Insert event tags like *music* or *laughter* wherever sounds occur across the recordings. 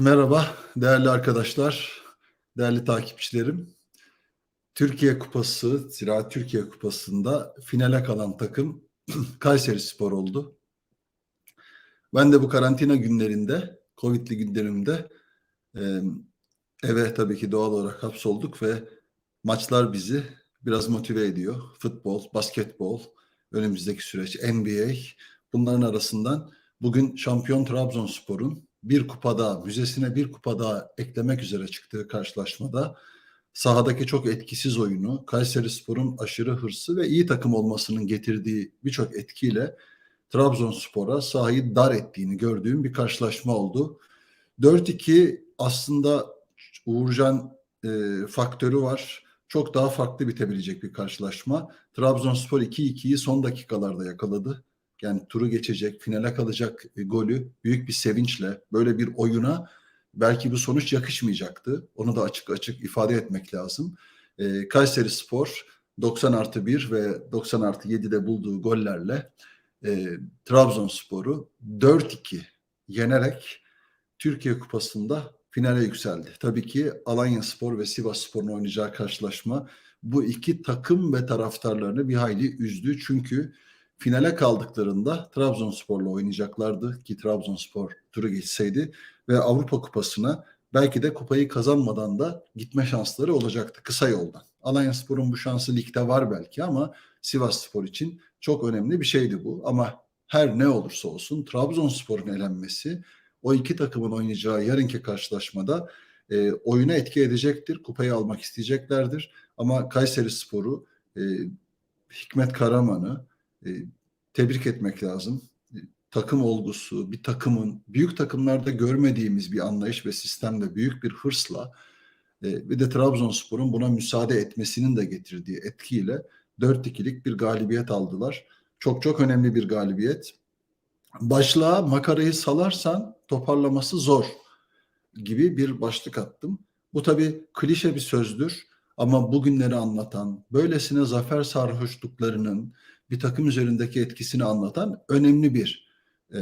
Merhaba değerli arkadaşlar, değerli takipçilerim. Türkiye Kupası, Ziraat Türkiye Kupası'nda finale kalan takım *clears throat* Kayseri Spor oldu. Ben de bu karantina günlerinde, Covid'li günlerimde eve tabii ki doğal olarak hapsolduk ve maçlar bizi biraz motive ediyor. Futbol, basketbol, önümüzdeki süreç, NBA bunların arasından bugün şampiyon Trabzonspor'un bir kupa daha, müzesine bir kupa daha eklemek üzere çıktığı karşılaşmada sahadaki çok etkisiz oyunu, Kayseri Spor'un aşırı hırsı ve iyi takım olmasının getirdiği birçok etkiyle Trabzonspor'a sahayı dar ettiğini gördüğüm bir karşılaşma oldu. 4-2 aslında Uğurcan e, faktörü var. Çok daha farklı bitebilecek bir karşılaşma. Trabzonspor 2-2'yi son dakikalarda yakaladı yani turu geçecek, finale kalacak e, golü büyük bir sevinçle böyle bir oyuna belki bu sonuç yakışmayacaktı. Onu da açık açık ifade etmek lazım. E, Kayseri Spor 90 artı 1 ve 90 artı 7'de bulduğu gollerle e, Trabzonspor'u 4-2 yenerek Türkiye Kupası'nda finale yükseldi. Tabii ki Alanya Spor ve Sivas Spor'un oynayacağı karşılaşma bu iki takım ve taraftarlarını bir hayli üzdü. Çünkü finale kaldıklarında Trabzonspor'la oynayacaklardı ki Trabzonspor turu geçseydi ve Avrupa Kupası'na belki de kupayı kazanmadan da gitme şansları olacaktı kısa yoldan. Alanya Spor'un bu şansı ligde var belki ama Sivas Spor için çok önemli bir şeydi bu. Ama her ne olursa olsun Trabzonspor'un elenmesi o iki takımın oynayacağı yarınki karşılaşmada e, oyuna etki edecektir. Kupayı almak isteyeceklerdir. Ama Kayseri Spor'u e, Hikmet Karaman'ı tebrik etmek lazım. E, takım olgusu, bir takımın büyük takımlarda görmediğimiz bir anlayış ve sistemle büyük bir hırsla e, ve de Trabzonspor'un buna müsaade etmesinin de getirdiği etkiyle 4-2'lik bir galibiyet aldılar. Çok çok önemli bir galibiyet. Başlığa makarayı salarsan toparlaması zor gibi bir başlık attım. Bu tabii klişe bir sözdür ama bugünleri anlatan, böylesine zafer sarhoşluklarının, bir takım üzerindeki etkisini anlatan önemli bir e,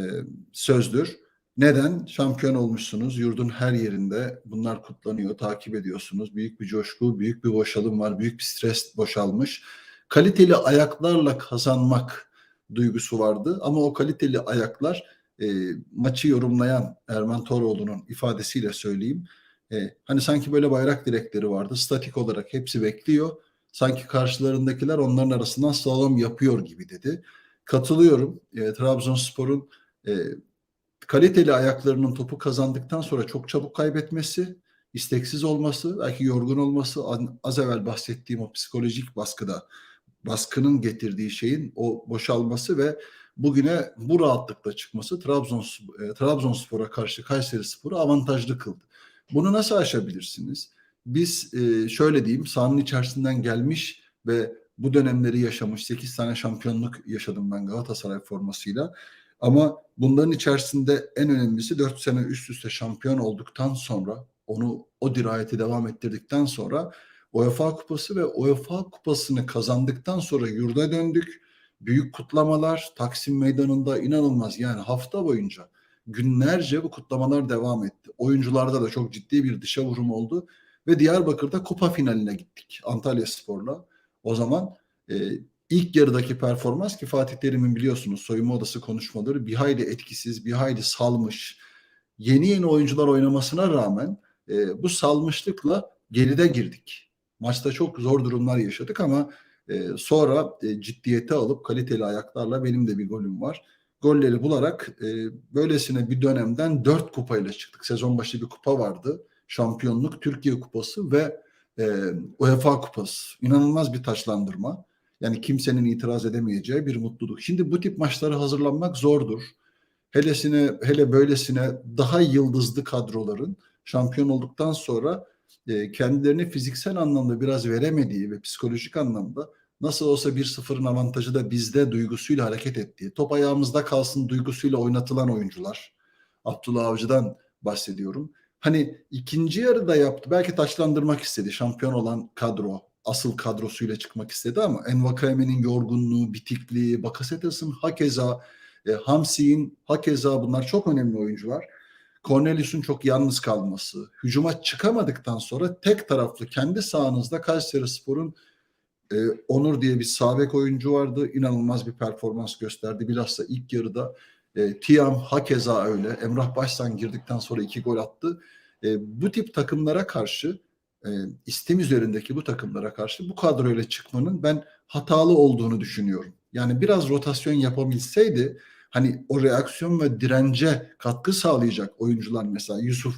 sözdür. Neden? Şampiyon olmuşsunuz. Yurdun her yerinde bunlar kutlanıyor, takip ediyorsunuz. Büyük bir coşku, büyük bir boşalım var, büyük bir stres boşalmış. Kaliteli ayaklarla kazanmak duygusu vardı ama o kaliteli ayaklar e, maçı yorumlayan Erman Toroğlu'nun ifadesiyle söyleyeyim. E, hani sanki böyle bayrak direkleri vardı. Statik olarak hepsi bekliyor sanki karşılarındakiler onların arasından slalom yapıyor gibi dedi. Katılıyorum. E, Trabzonspor'un e, kaliteli ayaklarının topu kazandıktan sonra çok çabuk kaybetmesi, isteksiz olması, belki yorgun olması, az evvel bahsettiğim o psikolojik baskıda, baskının getirdiği şeyin o boşalması ve bugüne bu rahatlıkla çıkması Trabzonspor, e, Trabzonspor'a karşı Kayseri Spor'u avantajlı kıldı. Bunu nasıl aşabilirsiniz? Biz e, şöyle diyeyim sahanın içerisinden gelmiş ve bu dönemleri yaşamış 8 tane şampiyonluk yaşadım ben Galatasaray formasıyla. Ama bunların içerisinde en önemlisi 4 sene üst üste şampiyon olduktan sonra onu o dirayeti devam ettirdikten sonra UEFA Kupası ve UEFA Kupası'nı kazandıktan sonra yurda döndük. Büyük kutlamalar Taksim Meydanı'nda inanılmaz yani hafta boyunca günlerce bu kutlamalar devam etti. Oyuncularda da çok ciddi bir dışa vurum oldu ve Diyarbakır'da kupa finaline gittik Antalya Spor'la. O zaman e, ilk yarıdaki performans ki Fatih Terim'in biliyorsunuz soyunma odası konuşmaları bir hayli etkisiz, bir hayli salmış. Yeni yeni oyuncular oynamasına rağmen e, bu salmışlıkla geride girdik. Maçta çok zor durumlar yaşadık ama e, sonra e, ciddiyete alıp kaliteli ayaklarla benim de bir golüm var. Golleri bularak e, böylesine bir dönemden dört kupayla çıktık. Sezon başı bir kupa vardı şampiyonluk, Türkiye Kupası ve e, UEFA Kupası. İnanılmaz bir taşlandırma. Yani kimsenin itiraz edemeyeceği bir mutluluk. Şimdi bu tip maçlara hazırlanmak zordur. Helesine, hele böylesine daha yıldızlı kadroların şampiyon olduktan sonra e, kendilerini fiziksel anlamda biraz veremediği ve psikolojik anlamda nasıl olsa 1-0'ın avantajı da bizde duygusuyla hareket ettiği, top ayağımızda kalsın duygusuyla oynatılan oyuncular. Abdullah Avcı'dan bahsediyorum hani ikinci yarıda yaptı. Belki taşlandırmak istedi. Şampiyon olan kadro, asıl kadrosuyla çıkmak istedi ama Envakayeme'nin yorgunluğu, bitikliği, Bakasetas'ın hakeza, e, Hamsi'nin hakeza bunlar çok önemli oyuncular. Cornelius'un çok yalnız kalması, hücuma çıkamadıktan sonra tek taraflı kendi sahanızda Kayseri Spor'un e, Onur diye bir sabek oyuncu vardı. İnanılmaz bir performans gösterdi. Bilhassa ilk yarıda e, Tiam hakeza öyle. Emrah Başsan girdikten sonra iki gol attı. E, bu tip takımlara karşı e, istem üzerindeki bu takımlara karşı bu kadroyla çıkmanın ben hatalı olduğunu düşünüyorum. Yani biraz rotasyon yapabilseydi hani o reaksiyon ve dirence katkı sağlayacak oyuncular mesela Yusuf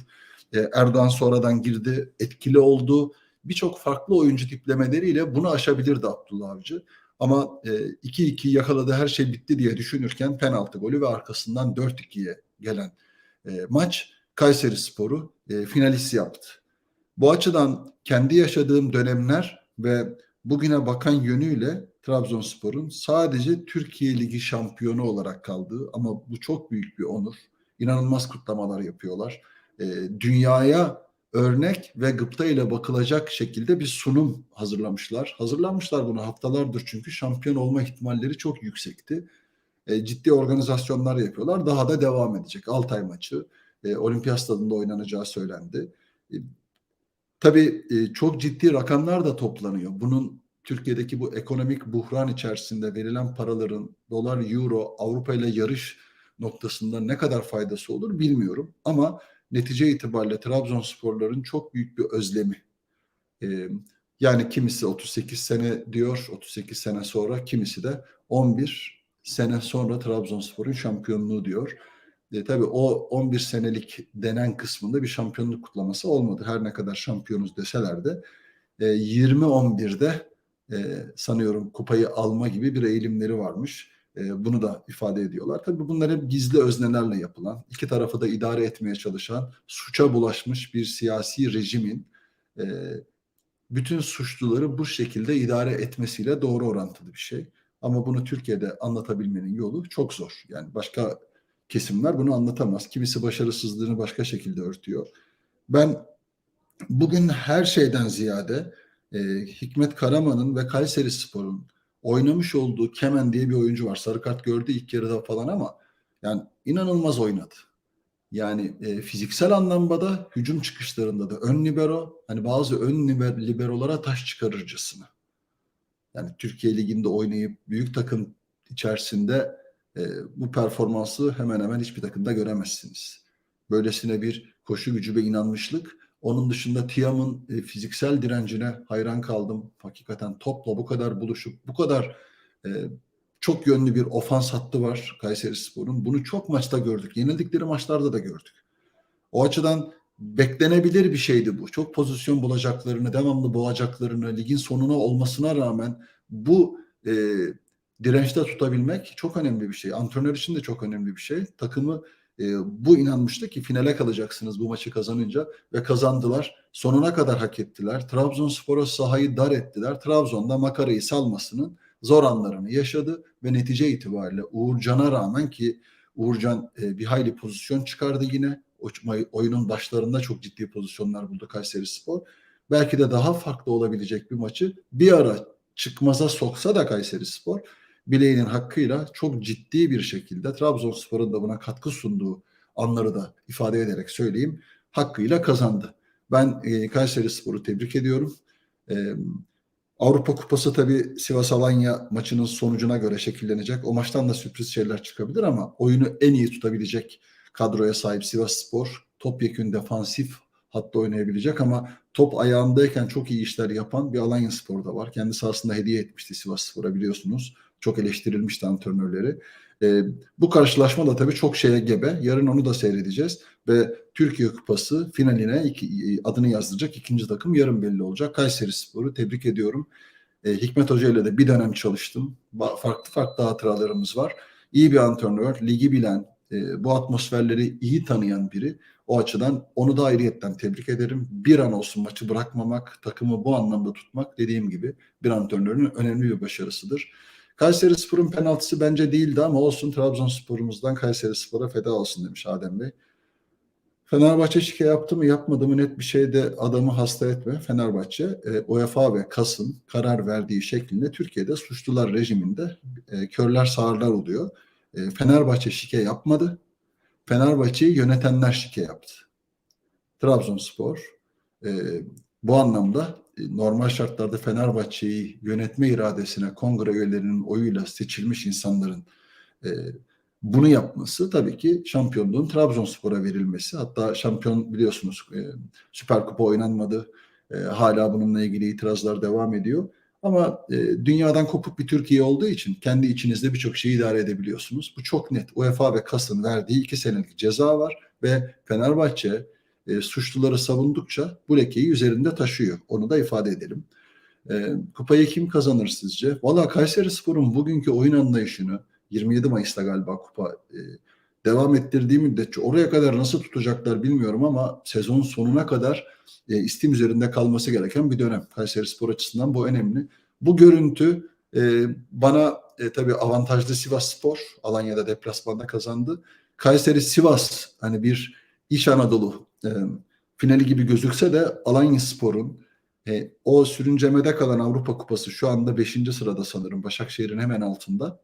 e, Erdoğan sonradan girdi, etkili oldu. Birçok farklı oyuncu tiplemeleriyle bunu aşabilirdi Abdullah Avcı. Ama 2-2 e, yakaladı her şey bitti diye düşünürken penaltı golü ve arkasından 4-2'ye gelen e, maç Kayseri Sporu e, finalist yaptı. Bu açıdan kendi yaşadığım dönemler ve bugüne bakan yönüyle Trabzonspor'un sadece Türkiye Ligi şampiyonu olarak kaldığı ama bu çok büyük bir onur. İnanılmaz kutlamalar yapıyorlar. E, dünyaya örnek ve gıpta ile bakılacak şekilde bir sunum hazırlamışlar. Hazırlanmışlar bunu haftalardır çünkü şampiyon olma ihtimalleri çok yüksekti. E, ciddi organizasyonlar yapıyorlar. Daha da devam edecek. Altay maçı e, Olimpiyat Stadında oynanacağı söylendi. E, tabii e, çok ciddi rakamlar da toplanıyor. Bunun Türkiye'deki bu ekonomik buhran içerisinde verilen paraların dolar, euro, Avrupa ile yarış noktasında ne kadar faydası olur bilmiyorum. Ama netice itibariyle Trabzonsporların çok büyük bir özlemi. Ee, yani kimisi 38 sene diyor, 38 sene sonra, kimisi de 11 sene sonra Trabzonspor'un şampiyonluğu diyor. E, tabii o 11 senelik denen kısmında bir şampiyonluk kutlaması olmadı. Her ne kadar şampiyonuz deseler de e, 20-11'de e, sanıyorum kupayı alma gibi bir eğilimleri varmış. E, bunu da ifade ediyorlar. Tabii bunlar hep gizli öznelerle yapılan, iki tarafı da idare etmeye çalışan, suça bulaşmış bir siyasi rejimin e, bütün suçluları bu şekilde idare etmesiyle doğru orantılı bir şey. Ama bunu Türkiye'de anlatabilmenin yolu çok zor. Yani başka kesimler bunu anlatamaz. Kimisi başarısızlığını başka şekilde örtüyor. Ben bugün her şeyden ziyade e, Hikmet Karaman'ın ve Kayseri Spor'un oynamış olduğu Kemen diye bir oyuncu var. Sarı kart gördü ilk yarıda falan ama yani inanılmaz oynadı. Yani e, fiziksel anlamda da hücum çıkışlarında da ön libero hani bazı ön liber, liberolara taş çıkarırcasına. Yani Türkiye Ligi'nde oynayıp büyük takım içerisinde e, bu performansı hemen hemen hiçbir takımda göremezsiniz. Böylesine bir koşu gücü ve inanmışlık onun dışında Tiam'ın e, fiziksel direncine hayran kaldım. Hakikaten topla bu kadar buluşup bu kadar e, çok yönlü bir ofans hattı var Kayseri Spor'un. Bunu çok maçta gördük. Yenildikleri maçlarda da gördük. O açıdan beklenebilir bir şeydi bu. Çok pozisyon bulacaklarını, devamlı boğacaklarını, ligin sonuna olmasına rağmen bu e, dirençte tutabilmek çok önemli bir şey. Antrenör için de çok önemli bir şey. Takımı e, bu inanmıştı ki finale kalacaksınız bu maçı kazanınca ve kazandılar. Sonuna kadar hak ettiler. Trabzonspor'a sahayı dar ettiler. Trabzon'da makarayı salmasının zor anlarını yaşadı ve netice itibariyle Uğurcan'a rağmen ki Uğurcan e, bir hayli pozisyon çıkardı yine. O, oyunun başlarında çok ciddi pozisyonlar buldu Kayseri Spor. Belki de daha farklı olabilecek bir maçı bir ara çıkmaza soksa da Kayseri Spor bileğinin hakkıyla çok ciddi bir şekilde Trabzonspor'un da buna katkı sunduğu anları da ifade ederek söyleyeyim hakkıyla kazandı. Ben e, Kayseri Spor'u tebrik ediyorum. E, Avrupa Kupası tabi Sivas Alanya maçının sonucuna göre şekillenecek. O maçtan da sürpriz şeyler çıkabilir ama oyunu en iyi tutabilecek kadroya sahip Sivas Spor topyekün defansif hatta oynayabilecek ama top ayağındayken çok iyi işler yapan bir Alanya Spor da var. Kendisi aslında hediye etmişti Sivas Spor'a biliyorsunuz. Çok eleştirilmişti antrenörleri. E, bu karşılaşma da tabii çok şeye gebe. Yarın onu da seyredeceğiz. Ve Türkiye Kupası finaline iki, adını yazdıracak ikinci takım yarın belli olacak. Kayseri Spor'u tebrik ediyorum. E, Hikmet Hoca ile de bir dönem çalıştım. Farklı farklı hatıralarımız var. İyi bir antrenör, ligi bilen, e, bu atmosferleri iyi tanıyan biri. O açıdan onu da ayrıyetten tebrik ederim. Bir an olsun maçı bırakmamak, takımı bu anlamda tutmak dediğim gibi bir antrenörün önemli bir başarısıdır. Kayseri Spor'un penaltısı bence değildi ama olsun Trabzonspor'umuzdan Kayseri Spor'a feda olsun demiş Adem Bey. Fenerbahçe şike yaptı mı yapmadı mı net bir şeyde adamı hasta etme. Fenerbahçe e, UEFA ve KAS'ın karar verdiği şeklinde Türkiye'de suçlular rejiminde e, körler sağırlar oluyor. E, Fenerbahçe şike yapmadı. Fenerbahçe'yi yönetenler şike yaptı. Trabzonspor e, bu anlamda normal şartlarda Fenerbahçe'yi yönetme iradesine kongre üyelerinin oyuyla seçilmiş insanların e, bunu yapması tabii ki şampiyonluğun Trabzonspor'a verilmesi. Hatta şampiyon biliyorsunuz e, Süper Kupa oynanmadı. E, hala bununla ilgili itirazlar devam ediyor. Ama e, dünyadan kopuk bir Türkiye olduğu için kendi içinizde birçok şeyi idare edebiliyorsunuz. Bu çok net. UEFA ve KAS'ın verdiği iki senelik ceza var ve Fenerbahçe e, suçluları savundukça bu lekeyi üzerinde taşıyor. Onu da ifade edelim. E, kupayı kim kazanır sizce? Valla Kayseri Spor'un bugünkü oyun anlayışını 27 Mayıs'ta galiba kupa e, devam ettirdiği müddetçe oraya kadar nasıl tutacaklar bilmiyorum ama sezon sonuna kadar e, istim üzerinde kalması gereken bir dönem. Kayseri Spor açısından bu önemli. Bu görüntü e, bana e, tabii avantajlı Sivas Spor Alanya'da deplasmanda kazandı. Kayseri Sivas hani bir İç Anadolu e, finali gibi gözükse de Alanya Spor'un e, o sürüncemede kalan Avrupa Kupası şu anda 5. sırada sanırım Başakşehir'in hemen altında.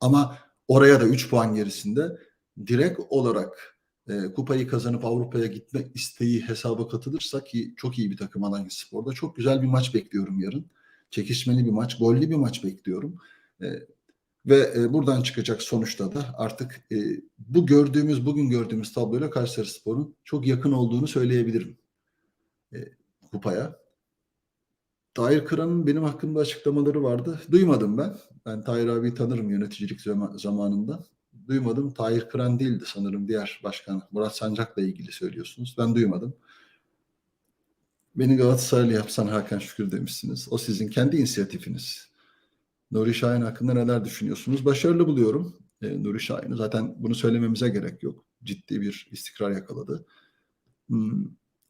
Ama oraya da 3 puan gerisinde direkt olarak e, kupayı kazanıp Avrupa'ya gitme isteği hesaba katılırsa ki çok iyi bir takım Alanya Spor'da. Çok güzel bir maç bekliyorum yarın. Çekişmeli bir maç, gollü bir maç bekliyorum. E, ve e, buradan çıkacak sonuçta da artık e, bu gördüğümüz, bugün gördüğümüz tabloyla Kayseri Spor'un çok yakın olduğunu söyleyebilirim e, kupaya. Tahir Kıran'ın benim hakkımda açıklamaları vardı. Duymadım ben. Ben Tahir abi tanırım yöneticilik zamanında. Duymadım. Tahir Kıran değildi sanırım diğer başkan. Murat Sancak'la ilgili söylüyorsunuz. Ben duymadım. Beni Galatasaraylı yapsan Hakan Şükür demişsiniz. O sizin kendi inisiyatifiniz. Nuri Şahin hakkında neler düşünüyorsunuz? Başarılı buluyorum. E, Nuri Şahin'i zaten bunu söylememize gerek yok. Ciddi bir istikrar yakaladı. Hmm,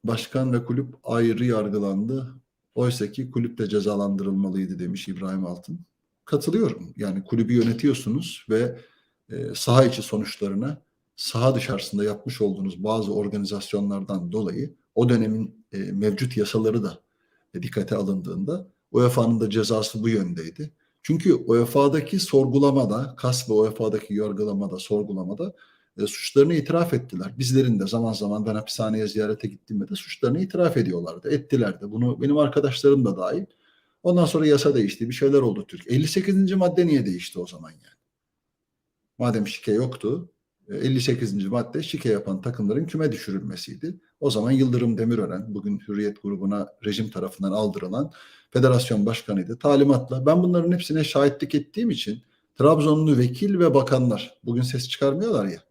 başkan ve kulüp ayrı yargılandı. Oysa ki kulüp de cezalandırılmalıydı demiş İbrahim Altın. Katılıyorum. Yani kulübü yönetiyorsunuz ve e, saha içi sonuçlarına saha dışarısında yapmış olduğunuz bazı organizasyonlardan dolayı o dönemin e, mevcut yasaları da e, dikkate alındığında UEFA'nın da cezası bu yöndeydi. Çünkü UEFA'daki sorgulamada, KAS ve UEFA'daki yargılamada, sorgulamada e, suçlarını itiraf ettiler. Bizlerin de zaman zaman ben hapishaneye ziyarete gittiğimde de suçlarını itiraf ediyorlardı. Ettiler de. Bunu benim arkadaşlarım da dahil. Ondan sonra yasa değişti. Bir şeyler oldu Türk. 58. madde niye değişti o zaman yani? Madem şike yoktu. 58. E, madde şike yapan takımların küme düşürülmesiydi. O zaman Yıldırım Demirören, bugün Hürriyet grubuna rejim tarafından aldırılan federasyon başkanıydı. Talimatla ben bunların hepsine şahitlik ettiğim için Trabzonlu vekil ve bakanlar bugün ses çıkarmıyorlar ya.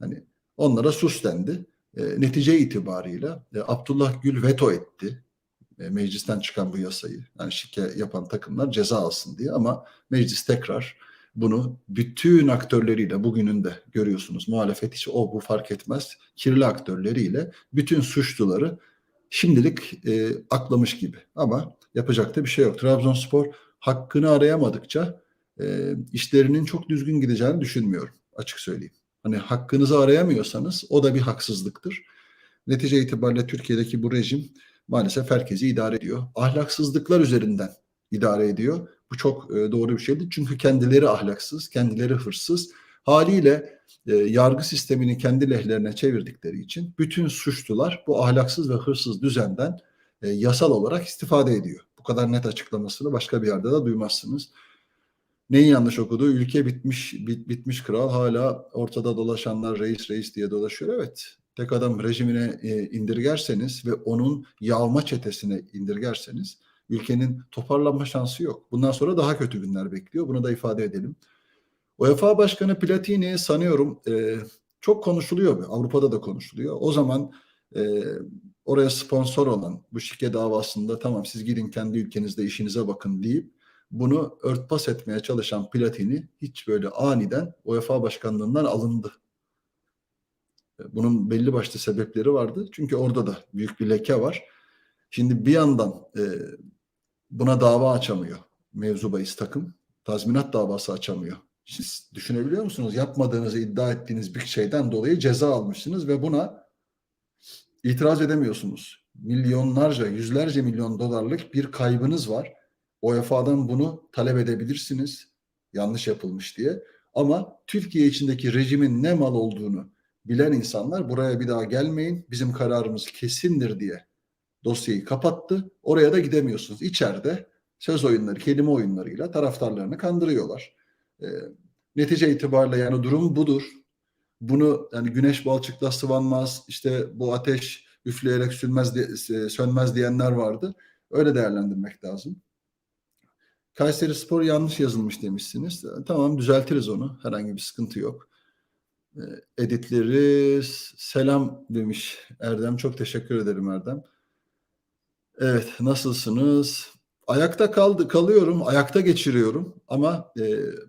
Hani onlara sus dendi. E, netice itibarıyla e, Abdullah Gül veto etti. E, meclisten çıkan bu yasayı. Yani şike yapan takımlar ceza alsın diye ama meclis tekrar bunu bütün aktörleriyle bugünün de görüyorsunuz. Muhalefet hiç o bu fark etmez. Kirli aktörleriyle bütün suçluları şimdilik e, aklamış gibi. Ama yapacak da bir şey yok. Trabzonspor hakkını arayamadıkça e, işlerinin çok düzgün gideceğini düşünmüyorum. Açık söyleyeyim. Hani hakkınızı arayamıyorsanız o da bir haksızlıktır. Netice itibariyle Türkiye'deki bu rejim maalesef herkesi idare ediyor. Ahlaksızlıklar üzerinden idare ediyor. Bu çok e, doğru bir şeydi. Çünkü kendileri ahlaksız, kendileri hırsız. Haliyle e, yargı sistemini kendi lehlerine çevirdikleri için bütün suçlular bu ahlaksız ve hırsız düzenden e, yasal olarak istifade ediyor. Bu kadar net açıklamasını başka bir yerde de duymazsınız. Neyi yanlış okudu? Ülke bitmiş bit, bitmiş kral hala ortada dolaşanlar reis reis diye dolaşıyor. Evet. Tek adam rejimine e, indirgerseniz ve onun yağma çetesine indirgerseniz ülkenin toparlanma şansı yok. Bundan sonra daha kötü günler bekliyor. Bunu da ifade edelim. UEFA Başkanı Platini sanıyorum e, çok konuşuluyor. Avrupa'da da konuşuluyor. O zaman e, oraya sponsor olan bu şike davasında tamam siz gidin kendi ülkenizde işinize bakın deyip bunu örtbas etmeye çalışan Platini hiç böyle aniden UEFA başkanlığından alındı. Bunun belli başlı sebepleri vardı. Çünkü orada da büyük bir leke var. Şimdi bir yandan e, buna dava açamıyor mevzu bahis takım. Tazminat davası açamıyor. Siz düşünebiliyor musunuz? Yapmadığınızı iddia ettiğiniz bir şeyden dolayı ceza almışsınız ve buna itiraz edemiyorsunuz. Milyonlarca, yüzlerce milyon dolarlık bir kaybınız var. UEFA'dan bunu talep edebilirsiniz. Yanlış yapılmış diye. Ama Türkiye içindeki rejimin ne mal olduğunu bilen insanlar buraya bir daha gelmeyin. Bizim kararımız kesindir diye dosyayı kapattı. Oraya da gidemiyorsunuz. İçeride söz oyunları, kelime oyunlarıyla taraftarlarını kandırıyorlar. E, netice itibariyle yani durum budur. Bunu yani güneş balçıkla sıvanmaz, işte bu ateş üfleyerek sönmez, diye, sönmez diyenler vardı. Öyle değerlendirmek lazım. Kayseri Spor yanlış yazılmış demişsiniz. Tamam düzeltiriz onu. Herhangi bir sıkıntı yok. Editleri selam demiş Erdem. Çok teşekkür ederim Erdem. Evet nasılsınız? Ayakta kaldı kalıyorum. Ayakta geçiriyorum. Ama e,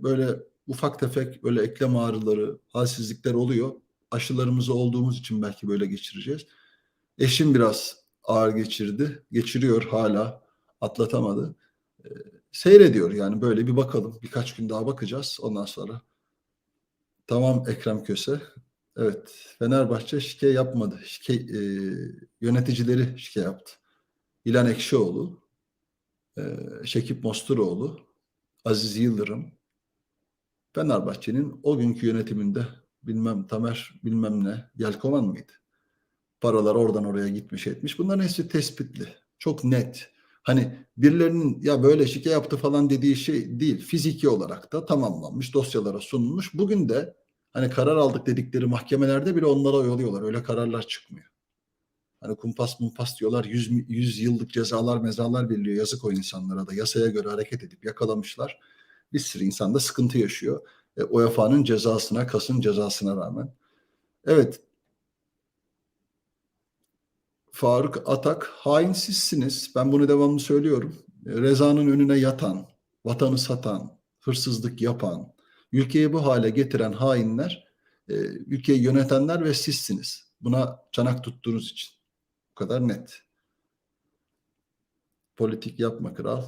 böyle ufak tefek böyle eklem ağrıları, halsizlikler oluyor. Aşılarımızı olduğumuz için belki böyle geçireceğiz. Eşim biraz ağır geçirdi. Geçiriyor hala. Atlatamadı. Ee, seyrediyor yani böyle bir bakalım. Birkaç gün daha bakacağız. Ondan sonra tamam Ekrem Köse. Evet Fenerbahçe şike yapmadı. Şike, e, yöneticileri şike yaptı. İlan Ekşioğlu, e, Şekip Mosturoğlu, Aziz Yıldırım, Fenerbahçe'nin o günkü yönetiminde bilmem Tamer bilmem ne Yelkovan mıydı? Paralar oradan oraya gitmiş etmiş. Bunların hepsi tespitli. Çok net. Hani birilerinin ya böyle şike yaptı falan dediği şey değil. Fiziki olarak da tamamlanmış, dosyalara sunulmuş. Bugün de hani karar aldık dedikleri mahkemelerde bile onlara oyalıyorlar. Öyle kararlar çıkmıyor. Hani kumpas mumpas diyorlar. Yüz, yüz yıllık cezalar mezalar veriliyor. Yazık o insanlara da. Yasaya göre hareket edip yakalamışlar. Bir sürü insan da sıkıntı yaşıyor. E, UEFA'nın cezasına, kasın cezasına rağmen. Evet Faruk Atak hain sizsiniz. Ben bunu devamlı söylüyorum. Reza'nın önüne yatan, vatanı satan, hırsızlık yapan, ülkeyi bu hale getiren hainler, e, ülkeyi yönetenler ve sizsiniz. Buna çanak tuttuğunuz için. Kadar net. Politik yapma kral.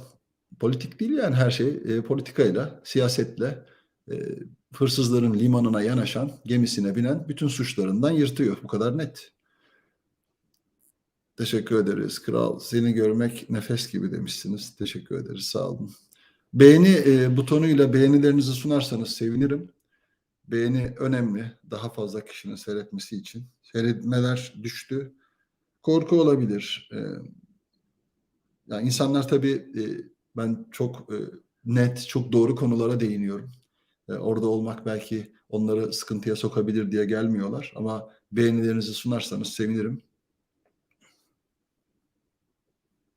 Politik değil yani her şey e, politikayla, siyasetle, e, hırsızların limanına yanaşan, gemisine binen bütün suçlarından yırtıyor. Bu kadar net. Teşekkür ederiz kral. Seni görmek nefes gibi demişsiniz. Teşekkür ederiz. Sağ olun. Beğeni e, butonuyla beğenilerinizi sunarsanız sevinirim. Beğeni önemli. Daha fazla kişinin seyretmesi için. Seyretmeler düştü. Korku olabilir. E, yani insanlar tabii e, ben çok e, net, çok doğru konulara değiniyorum. E, orada olmak belki onları sıkıntıya sokabilir diye gelmiyorlar. Ama beğenilerinizi sunarsanız sevinirim.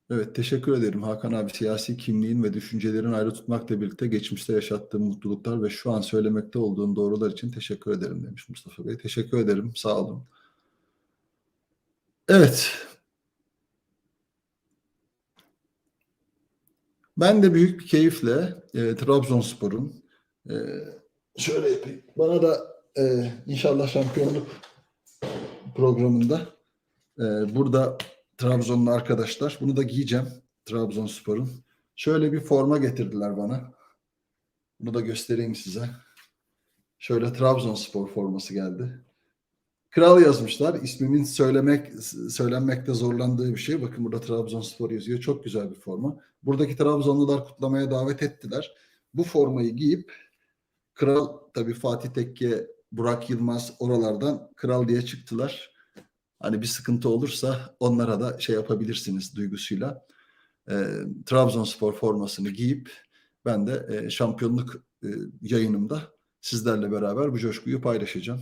Evet teşekkür ederim Hakan abi. Siyasi kimliğin ve düşüncelerin ayrı tutmakla birlikte geçmişte yaşattığım mutluluklar ve şu an söylemekte olduğum doğrular için teşekkür ederim demiş Mustafa Bey. Teşekkür ederim. Sağ olun. Evet. Ben de büyük bir keyifle e, Trabzonspor'un e, şöyle yapayım. Bana da e, inşallah şampiyonluk programında e, burada Trabzonlu arkadaşlar. Bunu da giyeceğim. Trabzonspor'un. Şöyle bir forma getirdiler bana. Bunu da göstereyim size. Şöyle Trabzonspor forması geldi. Kral yazmışlar. İsmimin söylemek söylenmekte zorlandığı bir şey. Bakın burada Trabzonspor yazıyor. Çok güzel bir forma. Buradaki Trabzonlular kutlamaya davet ettiler. Bu formayı giyip Kral tabii Fatih Tekke, Burak Yılmaz oralardan kral diye çıktılar. Hani bir sıkıntı olursa onlara da şey yapabilirsiniz duygusuyla. E, Trabzonspor formasını giyip ben de e, şampiyonluk e, yayınımda sizlerle beraber bu coşkuyu paylaşacağım.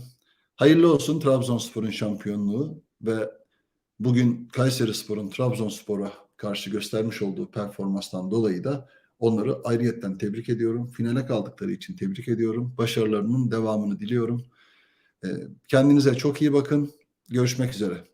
Hayırlı olsun Trabzonspor'un şampiyonluğu ve bugün Kayseri Spor'un Trabzonspor'a karşı göstermiş olduğu performanstan dolayı da onları ayrıyetten tebrik ediyorum. Finale kaldıkları için tebrik ediyorum. Başarılarının devamını diliyorum. Kendinize çok iyi bakın. Görüşmek üzere.